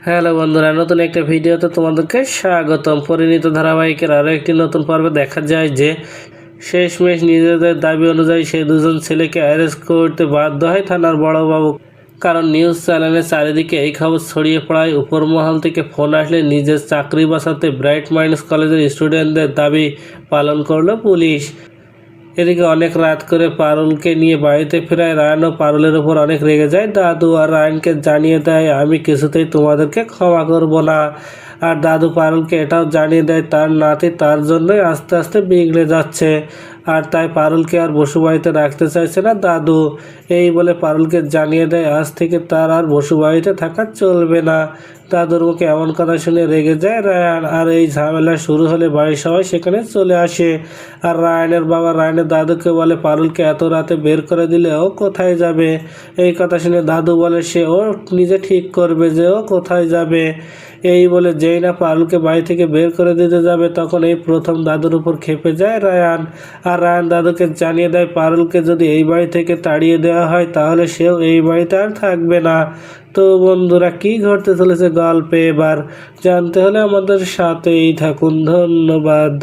Hello বন্ধুরা, নতুন একটা ভিডিওতে তোমাদেরকে স্বাগতম। পরিণীত ধারাবাহিকের আরও একটি নতুন পর্বে দেখা যায় যে শেষমেশ নিজেদের দাবি অনুযায়ী সেই দুজন ছেলেকে অ্যারেস্ট করতে বাধ্য হয় থানার বড়বাবু। কারণ নিউজ চ্যানেলে চারিদিকে এই খবর ছড়িয়ে পড়ায় উপরমহল থেকে ফোন আসলে নিজের চাকরি বাঁচাতে ব্রাইট মাইন্ডস কলেজের স্টুডেন্টদের দাবি পালন করল পুলিশ। এদিকে অনেক রাত করে পারুলকে নিয়ে বাড়িতে ফেরায়। রায়ন ও পারুলের উপর অনেক রেগে যায়। দাদু আর রায়নকে জানিয়ে দেয়, আমি কিছুতেই তোমাদেরকে ক্ষমা করব না। আর দাদু পারুলকে এটাও জানিয়ে দেয়, তার নাতি তার জন্যই আস্তে আস্তে বিগড়ে যাচ্ছে। আর তাই পারুলকে আর বসু বাড়িতে রাখতে চাইছে না। দাদু, এই বলে পারুলকে জানিয়ে দেয়, আজ থেকে তার আর বসু বাড়িতে থাকা চলবে না। দাদুর মুখে এমন কথা শুনে রেগে যায় রায়ান। আর এই ঝামেলা শুরু হলে বাড়ির সবাই সেখানে চলে আসে। আর রায়নের বাবা রায়নের দাদুকে বলে, পারুলকে এত রাতে বের করে দিলে ও কোথায় যাবে? এই কথা শুনে দাদু বলে, সে ও নিজে ঠিক করবে যে ও কোথায় যাবে। এই বলে যেই না পারুলকে বাড়ি থেকে বের করে দিতে যাবে, তখন এই প্রথম দাদুর উপর খেপে যায় রায়ান। আর রায়ান দাদুকে জানিয়ে দেয়, পারুলকে যদি এই বাড়ি থেকে তাড়িয়ে দেওয়া হয় তাহলে সেও এই বাড়িতে আর থাকবে না। তো বন্ধুরা, কি ঘটতে চলেছে গল্পে? এবার জানতে হলে আমাদের সাথেই থাকুন। ধন্যবাদ।